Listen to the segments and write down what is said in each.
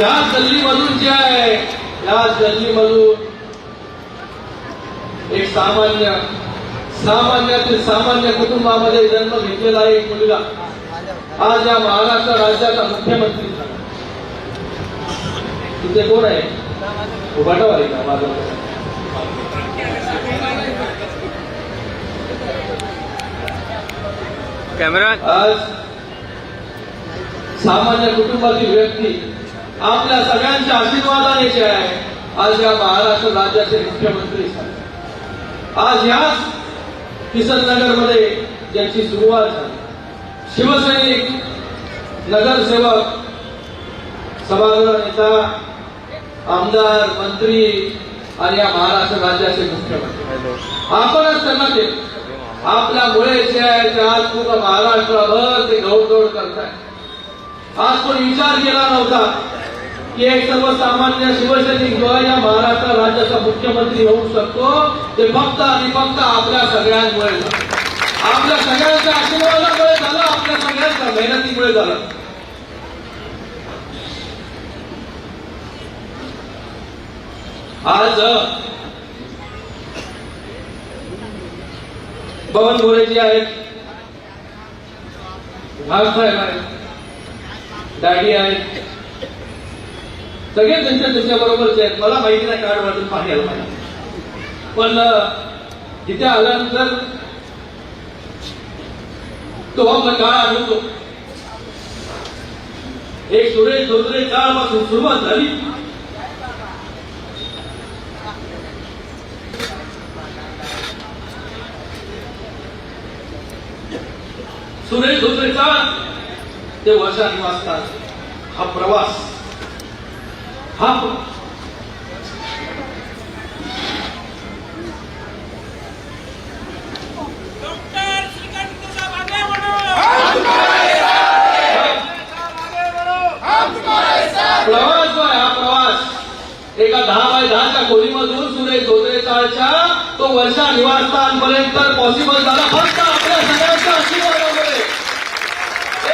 या गल्लीमधून जे आहे या गल्लीमधून एक सामान्य सामान्यातील सामान्य कुटुंबामध्ये जन्म घेतलेला एक मुलगा. आज या महाराष्ट्र राज्याचा मुख्यमंत्री तिथे कोण आहे? उभाटावर आहे का? माझं कॅमेरा. आज सामान्य कुटुंबातील व्यक्ती आपल्या सगळ्यांच्या आशीर्वादाने जे आहे. आज या महाराष्ट्र राज्याचे मुख्यमंत्री झाले. आज याच किसननगरमध्ये ज्याची सुरुवात झाली. शिवसैनिक नगरसेवक सभागृह नेता आमदार मंत्री आणि या महाराष्ट्र राज्याचे मुख्यमंत्री. आपणच त्यांना ते आपल्यामुळे जे आहे ते आज पूर्ण महाराष्ट्रभर ते गौडदौड करताय आज कोण विचार केला नव्हता. की एक सर्वसामान्य शिवसैनिक जो या महाराष्ट्र राज्याचा मुख्यमंत्री होऊ शकतो. ते फक्त आणि फक्त आपल्या सगळ्यांमुळे. आपल्या सगळ्यांच्या आशीर्वादामुळे झालं आपल्या सगळ्यांच्या मेहनतीमुळे झालं. आज पवन गोरे जी आहेत. भागसाहेब आहेत. आहेत. सगळे त्यांच्या त्यांच्या बरोबरचे आहेत मला माहिती नाही कार्ड वाटून पाणी आलं मला पण तिथे आल्यानंतर तो आपला काळ आढळतो एक सुरेश धोत्रे काळापासून सुरुवात झाली. सुरेश धोत्रे काळ ते वर्षा निवासस्थान हा प्रवास. हा प्र- डॉक्टर श्रीकांतचा मागे म्हणून प्रवास जो आहे हा प्रवास एका दहा बाय दहाच्या खोलीमधून सुरेश धोत्रेचाळच्या तो वर्षा निवासस्थान पर्यंत पॉसिबल झाला फक्त आपल्या सगळ्यांच्या आशीर्वादामुळे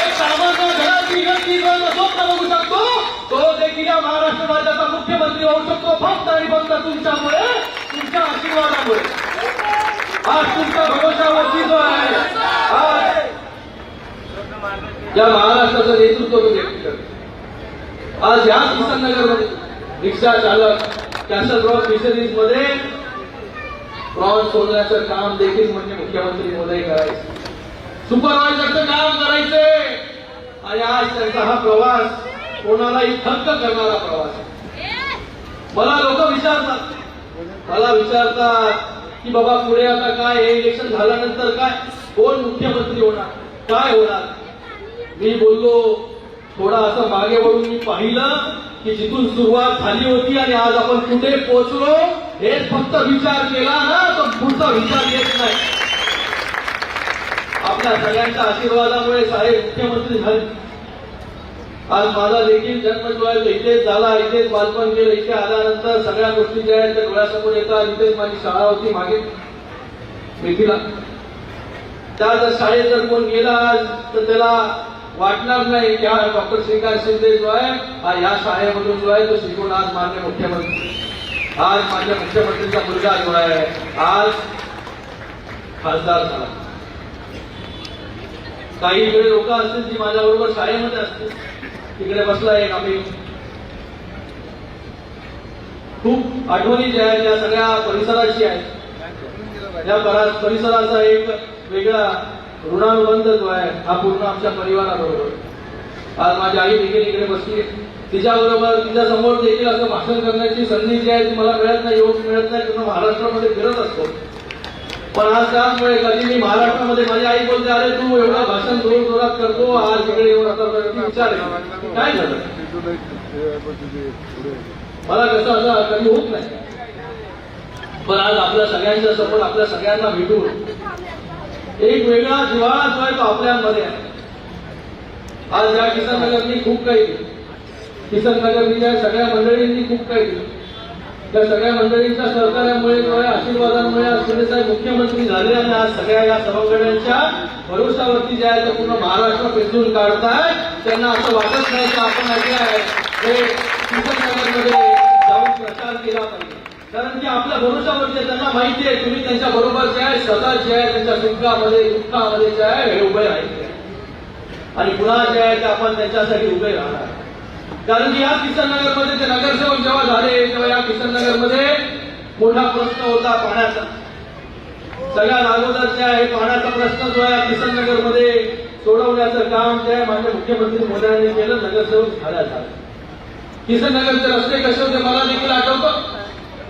एक सामान्य घरातील व्यक्ती जो स्वप्न बघू शकतो तो देखील या महाराष्ट्र राज्याचा मुख्यमंत्री होऊ शकतो फक्त आणि फक्त तुमच्यामुळे तुमच्या आशीर्वादामुळे आज तुमच्या भरोशावरती आहे या महाराष्ट्राचं नेतृत्व तो व्यक्ती आज या किसननगरमध्ये रिक्षा चालक कॅसल रॉक फिशरीजमध्ये प्रॉन्स सोडण्याचं काम देखील म्हणजे मुख्यमंत्री मोदी करायचं. सुपरवायझरचं काम करायचे. आणि आज त्यांचा हा प्रवास कोणालाही थक्क करणारा प्रवास आहे. मला लोक विचारतात. मला विचारतात की बाबा पुढे आता काय हे इलेक्शन झाल्यानंतर काय? कोण मुख्यमंत्री होणार? काय होणार? मी बोललो थोडा असं मागे वळून मी पाहिलं की जिथून सुरुवात झाली होती आणि आज आपण कुठे पोहोचलो हेच फक्त विचार केला ना तर पुढचा विचार येत नाही. आपल्या सगळ्यांच्या आशीर्वादामुळे साहेब मुख्यमंत्री झाले. आज माझा देखील जन्म जो आहे इथेच झाला इथेच बालपण केलं इथे आल्यानंतर सगळ्या गोष्टी ज्या आहेत त्या डोळ्यासमोर येतात इथेच माझी शाळा होती मागे. मेथीला. त्या जर शाळेत जर कोण गेला तर त्याला वाटणार नाही की हा डॉक्टर श्रीकांत शिंदे जो आहे हा या शाळेमधून जो आहे तो शिकून आज मान्य मुख्यमंत्री आज माझ्या मुख्यमंत्रीचा मुलगा जो आहे आज खासदार झाला. काही वेळ लोक असतील जी माझ्याबरोबर शाळेमध्ये असतील. तिकडे बसला एक आम्ही. खूप आठवणी ज्या आहेत त्या सगळ्या परिसराशी आहेत. या परिसराचा एक वेगळा ऋणानुबंध जो आहे हा पूर्ण आमच्या परिवाराबरोबर. आज माझी आई देखील इकडे बसली तिच्याबरोबर तिच्या समोर देखील असं भाषण करण्याची संधी जी आहे ती मला मिळत नाही योग मिळत नाही पूर्ण महाराष्ट्रामध्ये फिरत असतो. पण आज त्यामुळे कधी मी महाराष्ट्रामध्ये माझी आई बोलते अरे तू एवढा भाषण जोर जोरात करतो आज इकडे येऊन करतो विचार काय झालं? मला कसं असं कधी होत नाही. पण आज आपल्या सगळ्यांच्या समोर आपल्या सगळ्यांना भेटून एक वेगळा जिव्हाळा जो आहे तो आपल्यामध्ये आहे. आज या किसन नगरनी खूप काही केलं. किसन नगरनी सगळ्या मंडळींनी खूप काही केलं. त्या सगळ्या मंडळींच्या सहकार्यामुळे किंवा आशीर्वादामुळे आज शिंदेसाहेब मुख्यमंत्री झाले आणि आज सगळ्या या सवंगड्यांच्या भरोशावरती जे आहे ते पूर्ण महाराष्ट्र पेटून काढताय त्यांना असं वाटत नाही की आपण ऐकलं आहे हे किशननगरमध्ये जाऊन प्रचार केला पाहिजे. कारण की आपल्या भरोशावरती आहे, त्यांना माहिती आहे तुम्ही त्यांच्या बरोबर जे आहे स्वतः जे आहे त्यांच्या सुखामध्ये दुःखामध्ये जे आहे हे उभे राहायचे आणि पुन्हा जे आहे ते आपण त्यांच्यासाठी उभे राहणार. कारण की या किशननगरमध्ये ते नगरसेवक जेव्हा झाले तेव्हा या किशननगरमध्ये मोठा प्रश्न होता पाण्याचा. सगळ्यात अगोदर जे आहे पाण्याचा प्रश्न जो आहे किशननगरमध्ये सोडवण्याचं काम जे आहे माझ्या मुख्यमंत्री मोदयांनी केलं नगरसेवक झाल्याचा किसन नगरचे रस्ते कसे होते मला देखील आठवतं.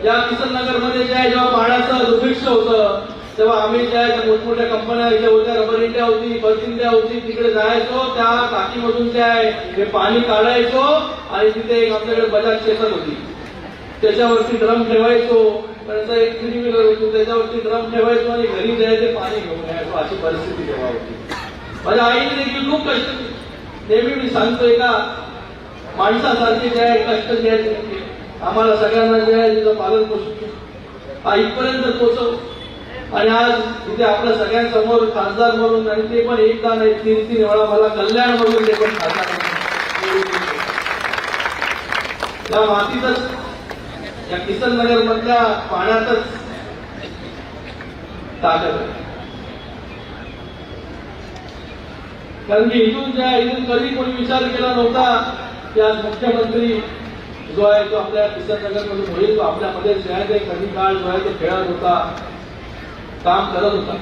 या किशननगरमध्ये जे आहे जेव्हा पाण्याचं दुर्भिक्ष होतं तेव्हा आम्ही ज्या त्या मोठमोठ्या कंपन्या इथे होत्या रबर इंडिया होती बस इंडिया होती तिकडे जायचो त्या टाकीमधून जे आहे पाणी काढायचो आणि तिथे एक आमच्याकडे बजाज शेतात होती. त्याच्यावरती ड्रम ठेवायचो त्यांचा एक थ्री व्हीलर होती त्याच्यावरती ड्रम ठेवायचो आणि घरी जायचे पाणी घेऊन यायचो. अशी परिस्थिती तेव्हा होती. माझ्या आईने देखील खूप कष्ट नेहमी मी सांगतोय का माणसासारखे जे आहे कष्ट जे आहे आम्हाला सगळ्यांना जे आहे तिचं पालन पोषण हा इथपर्यंत पोहोचव आणि आज तिथे आपल्या सगळ्यांसमोर खासदार म्हणून आणि ते पण एकदा नाही तीन तीन वेळा मला कल्याण म्हणून ते पण खासदार या मातीतच या किसन नगर मधल्या पाण्यातच ताकद आहे. कारण की इथून ज्या इथून कधी कोणी विचार केला नव्हता की आज मुख्यमंत्री जो आहे तो आपल्या किसन नगर मधून होईल तो आपल्यामध्ये जे आहे ते कधी काळ जो आहे तो खेळत होता. काम करत होता.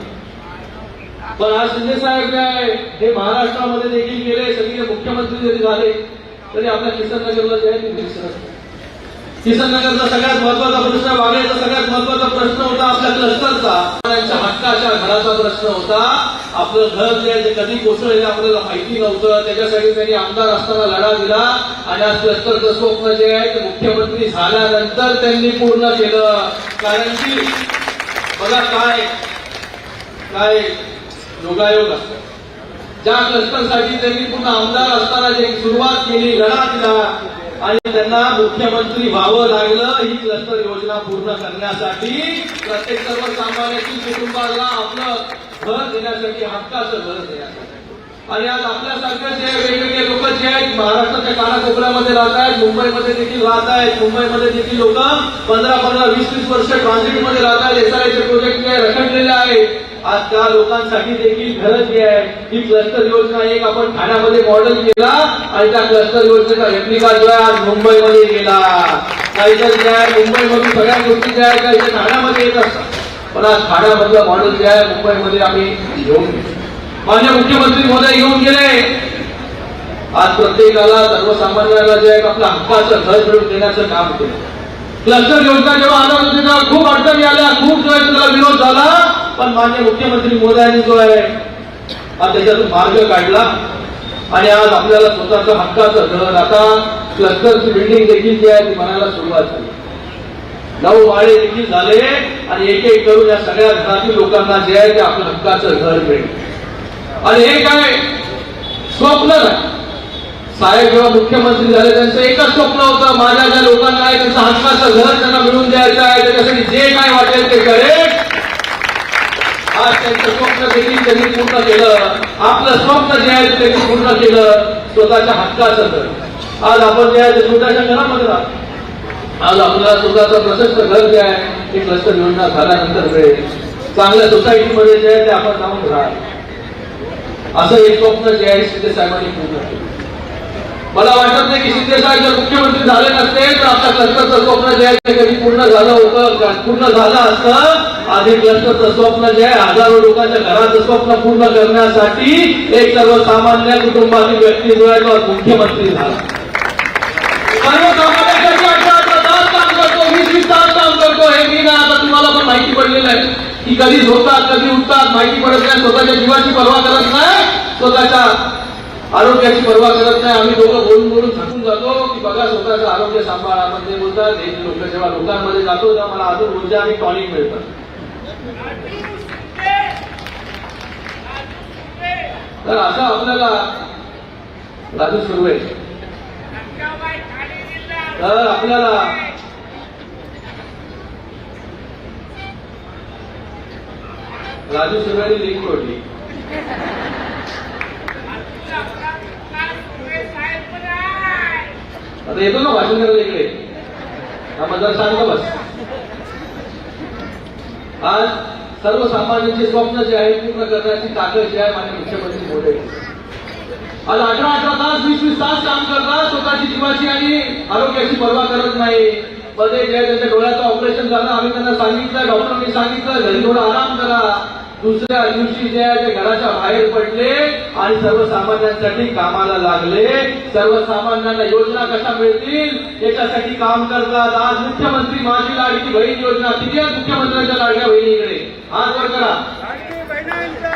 पण आज शिंदे साहेब जे आहे हे महाराष्ट्रामध्ये देखील गेले सगळे मुख्यमंत्री जरी झाले तरी आपल्या किसन नगरला जे आहे ते दिसत नाही. किसन नगरचा सगळ्यात महत्त्वाचा प्रश्न वाघायचा सगळ्यात महत्त्वाचा प्रश्न होता आपल्या क्लस्टरचा. त्यांच्या हक्काच्या घराचा प्रश्न होता. आपलं घर जे आहे ते कधी कोसळेल आपल्याला माहिती नव्हतं. त्याच्यासाठी त्यांनी आमदार असताना लढा दिला. आणि आज क्लस्टरचं स्वप्न जे आहे ते मुख्यमंत्री झाल्यानंतर त्यांनी पूर्ण केलं. कारण की मला काय काय योगायोग असतो. ज्या क्लस्टरसाठी त्यांनी पुन्हा आमदार असताना जे सुरुवात केली लढा दिला आणि त्यांना मुख्यमंत्री व्हावं लागलं ही क्लस्टर योजना पूर्ण करण्यासाठी प्रत्येक सर्वसामान्याची कुटुंबाला आपलं घर देण्यासाठी हक्काचं घर देण्यासाठी. आणि आज आपल्यासारखे जे वेगवेगळे लोक जे आहेत महाराष्ट्राच्या कानाकोपऱ्यामध्ये राहत आहेत मुंबईमध्ये देखील राहत आहेत मुंबईमध्ये देखील लोक पंधरा पंधरा वीस वीस वर्ष ट्रान्झिटमध्ये राहत आहेत एसआयचे प्रोजेक्ट जे आहे रखडलेले आहेत. आज त्या लोकांसाठी देखील गरज जी आहे ही क्लस्टर योजना एक आपण ठाण्यामध्ये मॉडेल केला आणि त्या क्लस्टर योजनेचा रेप्लिका जो आहे आज मुंबईमध्ये गेला. नाहीतर जे आहे मुंबईमधून सगळ्या गोष्टी ज्या आहेत काही इथे ठाण्यामध्ये येत असतात. पण आज ठाण्यामधलं मॉडेल जे आहे मुंबईमध्ये आम्ही घेऊन माझे मुख्यमंत्री महोदय येऊन गेले. आज प्रत्येकाला सर्वसामान्याला जे आहे आपल्या हक्काचं घर मिळवून देण्याचं काम केलं. क्लस्टर योजना जेव्हा आला होती तेव्हा खूप अडचणी आल्या खूप जो आहे त्याला विरोध झाला. पण मान्य मुख्यमंत्री मोदयांनी जो आहे हा त्याच्यातून मार्ग काढला. आणि आज आपल्याला स्वतःचं हक्काचं घर आता क्लस्टरची बिल्डिंग देखील जी आहे ती बनायला सुरुवात झाली. नऊ वाळे देखील झाले आणि एक एक करून या सगळ्या घरातील लोकांना जे आहे ते आपलं हक्काचं घर मिळेल. आणि हे काय? स्वप्न साहेब जेव्हा मुख्यमंत्री झाले त्यांचं एकच स्वप्न होतं माझ्या ज्या लोकांना आहे त्यांचं हक्काचं घर त्यांना मिळून द्यायचं आहे त्याच्यासाठी जे काय वाटेल ते करेल. आज त्यांचं स्वप्न देखील त्यांनी पूर्ण केलं. आपलं स्वप्न जे आहे त्यांनी पूर्ण केलं. स्वतःच्या हक्काचं घर. आज आपण जे आहे ते स्वतःच्या घरामध्ये राहतो. आज आपला स्वतःचं प्रशस्त घर जे आहे ते क्लस्टर योजना झाल्यानंतर मिळेल चांगल्या सोसायटीमध्ये जे आहे ते आपण जाऊन राहा. असं एक स्वप्न जे आहे शिंदे साहेबांनी पूर्ण केलं. मला वाटत नाही की शिंदे साहेब जर मुख्यमंत्री झाले नसते तर आता क्लस्टरचं स्वप्न जे आहे ते कधी पूर्ण झालं होतं पूर्ण झालं असतं? आधी क्लस्टरचं स्वप्न जे आहे हजारो लोकांच्या घराचं स्वप्न पूर्ण करण्यासाठी एक सर्वसामान्य कुटुंबातील व्यक्ती जो आहे तो मुख्यमंत्री झाला. कधी झोपतात कधी उठतात माहिती पडत नाही स्वतःच्या जीवाची पर्वा करत नाही स्वतःच्या आरोग्याची पर्वा करत नाही. आम्ही दोघं बोलून बोलून थकून जातो की बघा स्वतःचं आरोग्य सांभाळा. म्हणजे बोलतात हे लोक जेव्हा लोकांमध्ये जातो. तेव्हा मला अजून ऊर्जा आणि टॉनिक मिळतात तर असं आपल्याला राजू आहे तर आपल्याला राजू सुरवेने लिंक जोडली आता येतो ना भाषण करायला इकडे. हा मतदार सांगतो बस. आज सर्वसामान्यांचे स्वप्न जे आहे पूर्ण करण्याची ताकद जी आहे माननीय मुख्यमंत्री मोदी. आज अठरा अठरा तास वीस वीस तास काम करतात स्वतःची जीवाची आणि आरोग्याची पर्वा करत नाही. मध्ये जे त्यांच्या डोळ्याचं ऑपरेशन झालं आम्ही त्यांना सांगितलं डॉक्टरांनी सांगितलं घरी थोडा आराम करा. दुसऱ्या दिवशी जे आहे ते घराच्या बाहेर पडले आणि सर्वसामान्यांसाठी कामाला लागले. सर्वसामान्यांना योजना कशा मिळतील? याच्यासाठी काम करतात. आज मुख्यमंत्री माझी लाडकी बहीण योजना किती आहे मुख्यमंत्र्यांच्या लाडक्या बहिणीकडे? आज वर करा.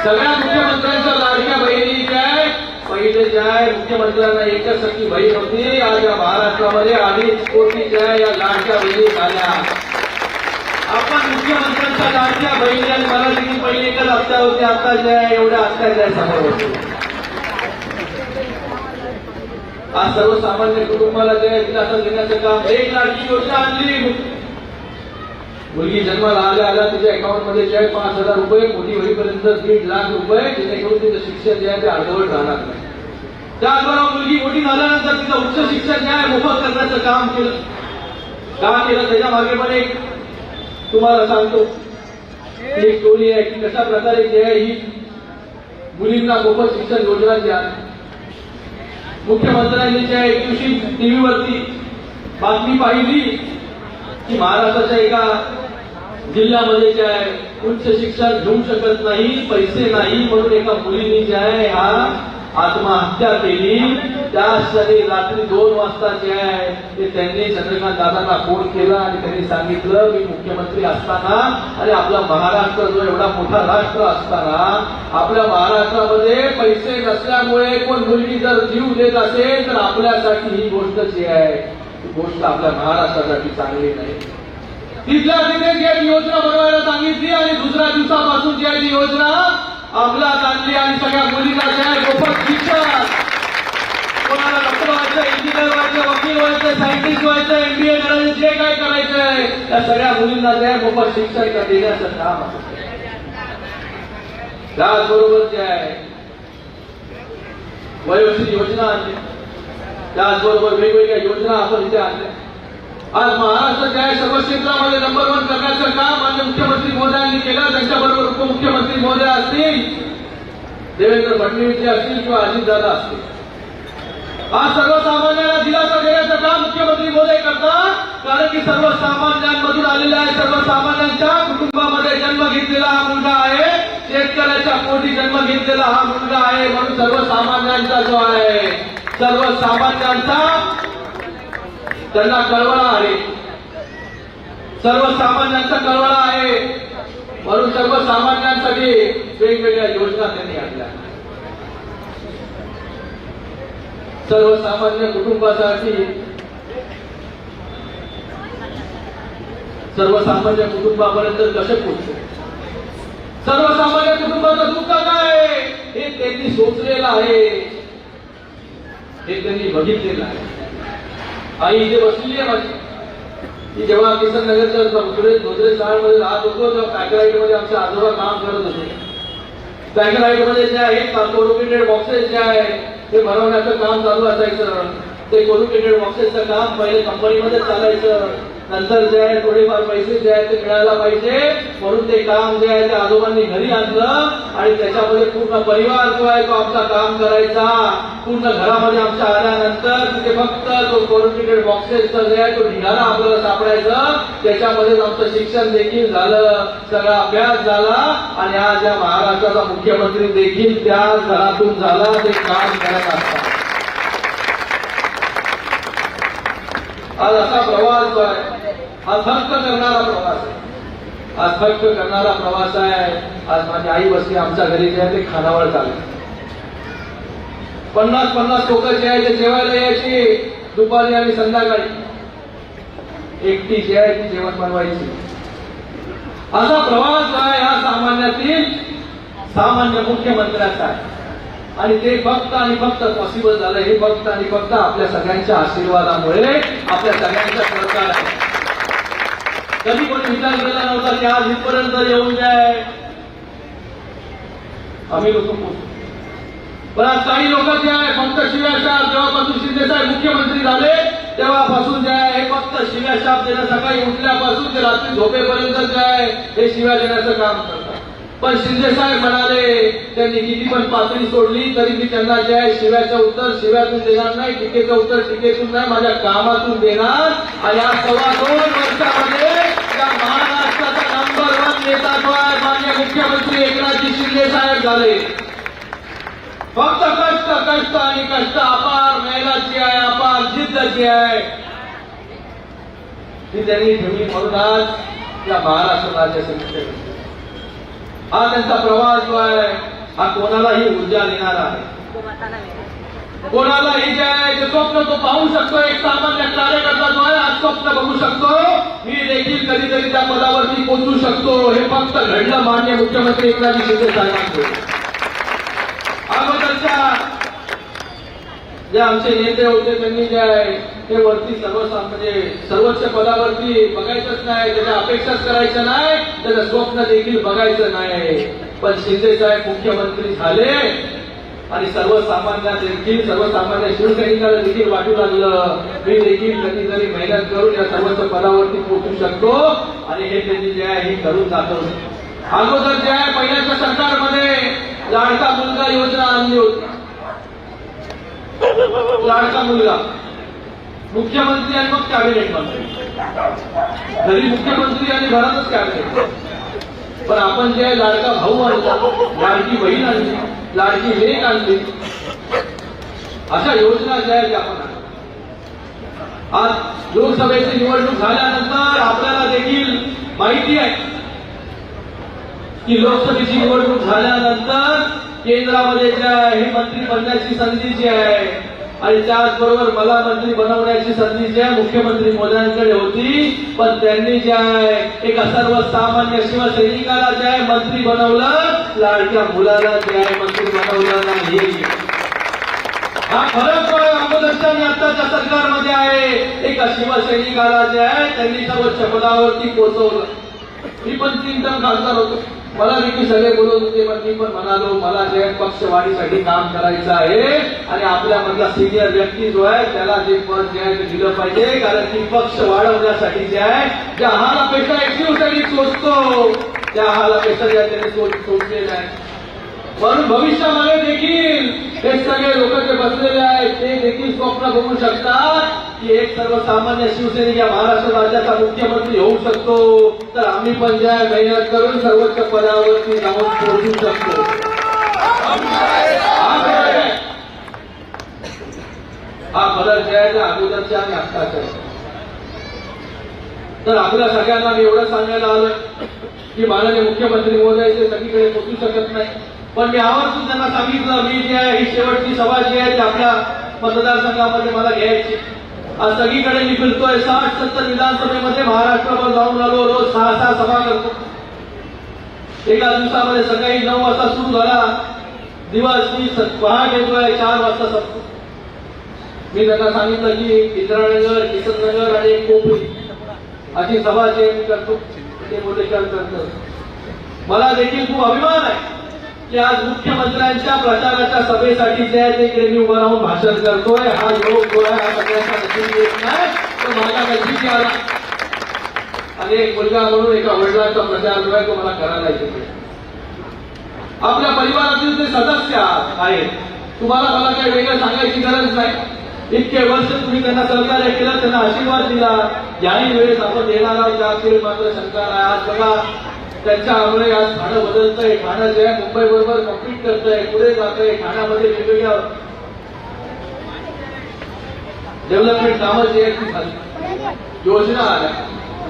सगळ्या मुख्यमंत्र्यांच्या लाडक्या बहिणी ज्या आहे पहिले ज्या आहे मुख्यमंत्र्यांना एकच सखी बहीण होती. आज या महाराष्ट्रामध्ये अडीच कोटी ज्या आहे या लाडक्या बहिणी झाल्या. आपण मुख्यमंत्र्यांच्या लाडक्या बहिणी आणि मला तिथे पहिले एकच हत्या होते आता ज्या आहे एवढ्या हत्या ज्या समोर होती आज सर्वसामान्य कुटुंबाला जे आहे दिलासा देण्याचं काम एक लाडकी योजना आणली. मुलगी जन्माला आल्या आल्या तिच्या अकाउंटमध्ये जे आहे पाच हजार रुपये मोठी होईपर्यंत दीड लाख रुपये. जेणेकरून तिचं शिक्षण जे आहे ते अर्धवट राहणार नाही. त्याचबरोबर मुलगी मोठी झाल्यानंतर तिचं उच्च शिक्षण जे आहे मोफत करण्याचं काम केलं. का केलं? त्याच्यामागे पण एक तुम्हाला सांगतो एक स्टोरी आहे की कशा प्रकारे जे आहे ही मुलींना मोफत शिक्षण योजना आहे. मुख्यमंत्र्यांनी जे आहे एक दिवशी टीव्हीवरती बातमी पाहिली की महाराष्ट्राच्या एका जिल्ह्यामध्ये जे आहे उच्च शिक्षण घेऊ शकत नाही पैसे नाही म्हणून एका मुलीने जे आहे हा आत्महत्या केली. त्या रात्री दोन वाजता जे आहे ते त्यांनी चंद्रकांत दादांना फोन केला आणि त्यांनी सांगितलं मी मुख्यमंत्री असताना आणि आपला महाराष्ट्र जो एवढा मोठा राष्ट्र असताना आपल्या महाराष्ट्रामध्ये पैसे नसल्यामुळे कोण मुलगी जर जीव देत असेल तर आपल्यासाठी ही गोष्ट जी आहे ती गोष्ट आपल्या महाराष्ट्रासाठी चांगली नाही. तिथल्या तिथे जी आहे योजना बनवायला सांगितली आणि दुसऱ्या दिवसापासून जी आहे ती योजना अंमलात आणली आणि सगळ्या मुलींना जे आहे मोफत शिक्षण कोणाला डॉक्टर व्हायचं इंजिनियर व्हायचं वकील व्हायचं सायंटिस्ट व्हायचं एमबीए करायचं जे काय करायचंय. त्या सगळ्या मुलींना जे मोफत शिक्षण देण्याचं काम त्याचबरोबर जे आहे. वयोश्री योजना आणली. त्याचबरोबर वेगवेगळ्या योजना आपण इथे आणल्या. आज महाराष्ट्राच्या सर्व क्षेत्रामध्ये नंबर वन करण्याचं काम मान्य मुख्यमंत्री मोदयांनी केलं. त्यांच्याबरोबर उपमुख्यमंत्री मोदय असतील देवेंद्र फडणवीस जे असतील किंवा अजितदादा असतील. आज सर्वसामान्यांना दिलासा देण्याचं काम मुख्यमंत्री मोदी करतात कारण की सर्वसामान्यांमधून आलेल्या आहे सर्वसामान्यांच्या कुटुंबामध्ये जन्म घेतलेला हा मुलगा आहे शेतकऱ्याच्या पोटी जन्म घेतलेला हा मुलगा आहे म्हणून सर्वसामान्यांचा जो आहे सर्वसामान्यांचा त्यांना कळवळा आहे. सर्वसामान्यांचा कळवळा आहे म्हणून सर्वसामान्यांसाठी वेगवेगळ्या योजना त्यांनी आणल्या. सर्वसामान्य कुटुंबासाठी सर्वसामान्य कुटुंबापर्यंत कसे पोहोचतो सर्वसामान्य कुटुंबाचं दुःख काय हे त्यांनी सोचलेलं आहे. हे त्यांनी बघितलेलं आहे. आई इथे बसलेली आहे माझी. की जेव्हा किसन नगरच्या धोत्रे शाळेमध्ये राहत होतो तेव्हा पॅकराईटमध्ये आमचे आजोबा काम करत होते. पॅकराईटमध्ये म्हणजे जे आहे कोरुकेटेड बॉक्सेस जे आहे ते भरवण्याचं काम चालू असायचं. ते कोरुकेटेड बॉक्सेसचं काम पहिले कंपनीमध्ये चालायचं. नंतर जे आहे थोडेफार पैसे जे आहे ते मिळायला पाहिजे. म्हणून ते काम जे आहे ते आजोबांनी घरी आणलं आणि त्याच्यामध्ये पूर्ण परिवार जो आहे तो आमचा काम करायचा. पूर्ण घरामध्ये आमच्या आल्यानंतर तिथे फक्त जो कोरुकेटेड बॉक्सेसचा जे आहे तो ढिगारा आपल्याला सापडायचा. त्याच्यामध्येच आमचं शिक्षण देखील झालं. सगळा अभ्यास झाला आणि आज या महाराष्ट्राचा मुख्यमंत्री देखील त्या घरातून झाला. ते काम करत असतात. आज असा प्रवास जो आहे हा थक्क करणारा प्रवास आहे. आज थक्क करणारा प्रवास आहे. आज माझी आई बसली आमच्या घरी जे आहे ते खानावळ चालले पन्नास पन्नास लोक जे आहे ते जेवायला यायची दुपारी आणि संध्याकाळी. एकटी जी आहे ती जेवण बनवायची. असा प्रवास आहे हा सामान्यातील सामान्य मुख्यमंत्र्याचा आहे. आणि ते फक्त आणि फक्त पॉसिबल झालं. हे फक्त आणि फक्त आपल्या सगळ्यांच्या आशीर्वादामुळे आपल्या सगळ्यांच्या सरकार आहे कधी कोणी विचार केला नव्हता की आज इथपर्यंत येऊन जाय? आम्ही लोक पण आज काही लोक जे आहे फक्त शिव्याच्या जेव्हापासून शिंदेसाहेब मुख्यमंत्री झाले तेव्हापासून जे आहे हे फक्त शिव्या शाप देणं सकाळी उठल्यापासून ते रात्री झोपेपर्यंत जे आहे हे शिव्या देण्याचं काम करतात. पण शिंदेसाहेब म्हणाले त्यांनी किती पण पातळी सोडली तरी मी त्यांना जे आहे शिव्याचं उत्तर शिव्यातून देणार नाही टीकेचं उत्तर टीकेतून नाही माझ्या कामातून देणार आणि या सव्वा दोन वर्षामध्ये या महाराष्ट्राचा नंबर वन नेता जो आहे मान्य मुख्यमंत्री एकनाथजी शिंदे साहेब झाले. फक्त कष्ट कष्ट आणि कष्ट अपार मेहनतची आहे अपार जिद्दची आहे. ती त्यांनी ठेवली म्हणून आज या महाराष्ट्र राज्याचे हा त्यांचा प्रवास जो आहे हा कोणालाही ऊर्जा देणारा आहे. कोणालाही जे आहे ते स्वप्न तो पाहू शकतो एक सामान्य कार्यकर्ता जो आहे आज स्वप्न बघू शकतो मी देखील कधीतरी त्या पदावरती पोचू शकतो. हे फक्त घडलं मान्य मुख्यमंत्री एकनाथ शिंदे साहेबांकडे अगोदरच्या जे आमचे नेते होते त्यांनी जे आहे ते वरती सर्व म्हणजे सर्वोच्च पदावरती बघायचंच नाही त्याच्या अपेक्षाच करायचं नाही त्याचं स्वप्न देखील बघायचं नाही. पण शिंदे साहेब मुख्यमंत्री झाले. आणि सर्वसामान्य देखील सर्वसामान्य शिवसैनिकाला देखील वाटू लागलं. मी देखील कधीतरी मेहनत करून या सर्वोच्च पदावरती पोहोचू शकतो. आणि हे त्यांनी जे आहे हे करून जातो अगोदर जे आहे पहिल्याच्या सरकारमध्ये लाडका मुलगा योजना आणली होती. लाडका मुलगा. मुख्यमंत्री आणि मग कॅबिनेट मंत्री. घरी मुख्यमंत्री आणि घरातच कॅबिनेट पण आपण जे लाडका भाऊ आणला लाडकी बहीण आणली. लाडकी लेक आणली अशा योजना ज्या आहेत आपण आज लोकसभेची निवडणूक झाल्यानंतर आपल्याला देखील माहिती आहे की लोकसभेची निवडणूक झाल्यानंतर केंद्रामध्ये जे आहे हे मंत्री बनण्याची संधी जी आहे आणि त्याचबरोबर मला मंत्री बनवण्याची संधी जी आहे मुख्यमंत्री मोदयांकडे होती पण त्यांनी जे आहे एका सर्वसामान्य शिवसैनिकाला जे आहे मंत्री बनवलं लाडक्या मुलाला जे आहे मंत्री बनवलं नाही. हा फरक जो आताच्या सरकारमध्ये आहे. एका शिवसैनिकाला जे आहे त्यांनी सर्वोच्च पदावरती पोहोचवलं. मी पण तीन टर्म खासदार होतो. मला देखील सगळे बोलत होते पण मी पण म्हणालो मला जे पक्ष पक्षवाढीसाठी काम करायचं आहे आणि आपल्या मधला सिनियर व्यक्ती जो आहे त्याला जे पद जे आहे ते दिलं पाहिजे कारण की पक्ष वाढवण्यासाठी जे आहे ज्या हालापेक्षा एक शिवसैनिक सोचतो त्या हालापेक्षा आहे त्याने सोचलेलं आहे. म्हणून भविष्यामध्ये देखील हे सगळे लोक जे बसलेले आहेत ते देखील स्वप्न बघू शकतात की एक सर्वसामान्य शिवसैनिक या महाराष्ट्र राज्याचा मुख्यमंत्री होऊ शकतो तर आम्ही पण ज्या मेहनत करून सर्वोच्च पदावरती जाऊन पोहोचू शकतो हा फरक आहे. जे आहे ते अगोदरच्या आणि आत्ताच्या आहे. तर आपल्या सगळ्यांना मी एवढं सांगायला आलं की माननीय मुख्यमंत्री महोदय ते सगळीकडे पोचू शकत नाही पण मी आवर्जून त्यांना सांगितलं मी जी आहे ही शेवटची सभा जी आहे ती आपल्या मतदारसंघामध्ये मला घ्यायची. आज सगळीकडे मी फिरतोय साठ सत्तर विधानसभेमध्ये महाराष्ट्रावर जाऊन आलो रोज सहा सहा सभा करतो. एका दिवसामध्ये सकाळी नऊ वाजता सुरू झाला दिवस मी पहाट येतोय चार वाजता संपतो. मी त्यांना सांगितलं की इंद्रानगर किसननगर आणि कोपरी अशी सभा जे मी करतो. ते बोलले करतो मला देखील खूप अभिमान आहे. की आज मुख्यमंत्र्यांच्या प्रचाराच्या सभेसाठी जे आहे ते इकडे मी उभं राहून भाषण करतोय. हा योग जो आहे हा सगळ्यांचा नक्की येत नाही तर माझ्या नक्की आला आणि एक मुलगा म्हणून एका वडिलांचा प्रचार जो आहे तो मला करायला येतो. आपल्या परिवारातील जे सदस्य आहेत तुम्हाला मला काही वेगळं सांगायची गरज नाही. इतके वर्ष तुम्ही त्यांना सहकार्य केलं त्यांना आशीर्वाद दिला. याही वेळेस आपण देणार आहोत त्यातील मात्र शंका नाही. आज बघा त्यांच्यामुळे आज ठाणं बदलतंय. ठाणं जे आहे मुंबई बरोबर कम्पीट करतंय. पुढे जातंय. ठाण्यामध्ये वेगवेगळ्या डेव्हलपमेंट कामं जी आहेत ती झाली. योजना आल्या.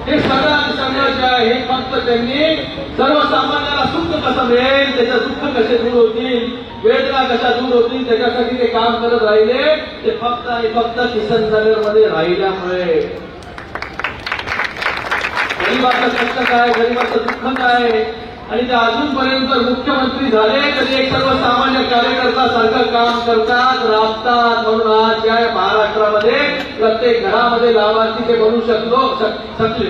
हे सगळं सगळं जे आहे हे फक्त त्यांनी सर्वसामान्याला सुख कसं मिळेल त्याच्या दुःख कसे दूर होतील वेदना कशा दूर होतील त्याच्यासाठी ते काम करत राहिले. ते फक्त आणि फक्त किसन नगरमध्ये राहिल्यामुळे. गरीबाचं कष्ट काय? गरीबाचं दुःख काय? आणि ते अजूनपर्यंत मुख्यमंत्री झाले तरी एक सर्वसामान्य कार्यकर्ता सारखं काम करतात राबतात. म्हणून आज या महाराष्ट्रामध्ये प्रत्येक घरामध्ये लाभार्थी ते बनू शकलो शकले.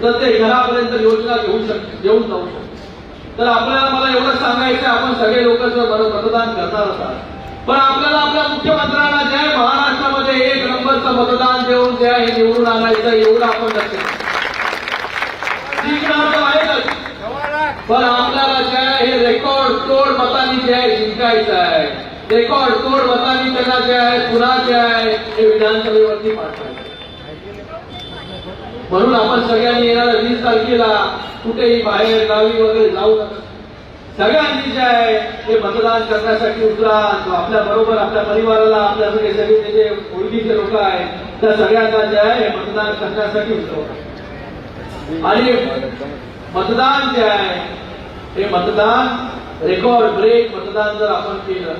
प्रत्येक घरापर्यंत योजना घेऊ शक घेऊन जाऊ शकतो तर आपल्याला मला एवढं सांगायचं आपण सगळे लोक जर मतदान करणार असाल. पण आपल्याला आपल्या मुख्यमंत्र्यांना जे आहे महाराष्ट्रामध्ये एक नंबरचं मतदान देऊन आहे हे निवडून आणायचं एवढं आपण लक्ष द्या. जिंकणार पण आपल्याला जे हे रेकॉर्ड तोड मतांनी जे आहे जिंकायचं आहे. रेकॉर्ड तोड मतांनी त्यांना जे आहे पुन्हा जे आहे ते विधानसभेवरती पाठवायचं म्हणून आपण सगळ्यांनी येणाऱ्या वीस तारखेला कुठेही बाहेर गावी वगैरे जाऊ नका. सगळ्यांनी जे आहे ते मतदान करण्यासाठी उतरा. आपल्या बरोबर आपल्या परिवाराला आपल्या सगळे सगळे जे ओळखीचे लोक आहेत. त्या सगळ्यांना जे आहे मतदान करण्यासाठी उतरवतात आणि मतदान जे आहे हे मतदान रेकॉर्ड ब्रेक मतदान जर आपण केलं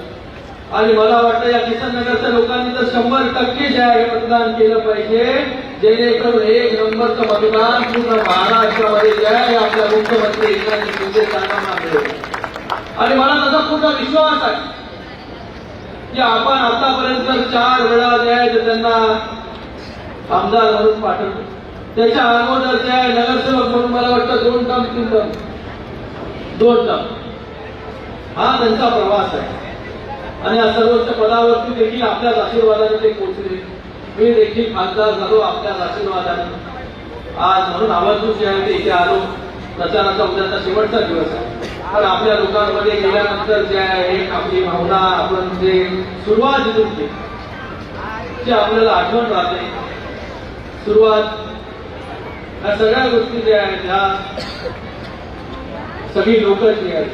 आणि मला वाटतं या किसन नगरच्या लोकांनी तर शंभर टक्के जे आहे मतदान केलं पाहिजे. जेणेकरून एक नंबरचं मतदान पूर्ण महाराष्ट्रामध्ये जे आहे आपल्या मुख्यमंत्री एकनाथ शिंदे साहेबांना मिळेल. आणि मला त्याचा पूर्ण विश्वास आहे की आपण आतापर्यंत चार वेळा जे आहे त्यांना आमदार म्हणून पाठवतो त्याच्या अगोदर जे आहे नगरसेवक म्हणून मला वाटतं दोन टर्म तीन टर्म. दोन टर्म. हा त्यांचा प्रवास आहे. आणि या सर्वोच्च पदावरती देखील आपल्याच आशीर्वादाने ते पोहोचले. मी देखील खासदार झालो आपल्याच आशीर्वादाने. आज म्हणून आवर्जून जे आहे ते इथे आलो. प्रचाराचा उद्याचा शेवटचा दिवस आहे. पण आपल्या लोकांमध्ये गेल्यानंतर जे आहे एक आपली भावना आपण जे सुरुवात जिथून केली. जी आपल्याला आठवण राहते. सुरुवात ह्या सगळ्या गोष्टी ज्या आहेत ह्या सगळी लोक जी आहेत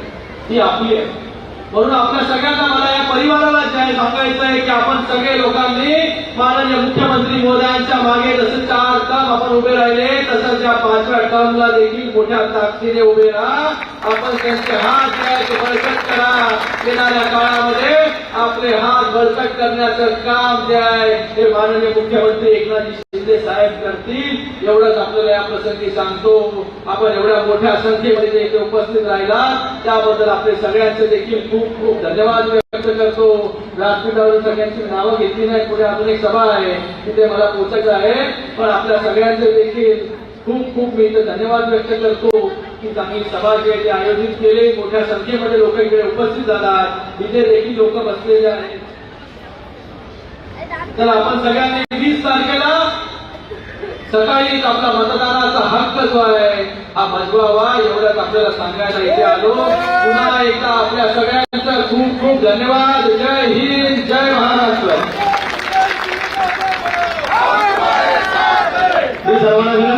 ती आपली आहे म्हणून आपल्या सगळ्यांना मला या परिवाराला सांगायचंय सांगायचं आहे की आपण सगळे लोकांनी माननीय मुख्यमंत्री मोदयांच्या मागे जसं चार काम आपण उभे राहिले तसंच या पाचव्या टर्मला देखील मोठ्या ताकदीने उभे राहा. आपण त्यांचे हात द्यायचे बळकट करा. येणाऱ्या काळामध्ये आपले हात बळकट करण्याचं काम जे आहे हे माननीय मुख्यमंत्री एकनाथजी शिंदे साहेब करतील. एवढंच आपल्याला या प्रसंगी सांगतो. आपण एवढ्या मोठ्या संख्येमध्ये इथे उपस्थित राहिला त्याबद्दल आपले सगळ्यांचे देखील खूप खूप धन्यवाद व्यक्त करतो. व्यासपीठावरून सगळ्यांची नावं घेतली नाही पुढे अजून एक सभा आहे. तिथे मला पोहोचायचं आहे. पण आपल्या सगळ्यांचे देखील खूप खूप मी इथे धन्यवाद व्यक्त करतो की चांगली सभा जी आहे ती आयोजित केली. मोठ्या संख्येमध्ये लोक इकडे उपस्थित झालात. इथे देखील लोक बसलेले आहेत. तर आपण सगळ्यांनी वीस तारखेला सकाळीच आपला मतदानाचा हक्क जो आहे हा बजवावा एवढंच आपल्याला सांगायला इथे आलो. पुन्हा एकदा आपल्या सगळ्यांचं खूप खूप धन्यवाद. जय हिंद जय महाराष्ट्र. मी सर्वांना विनंती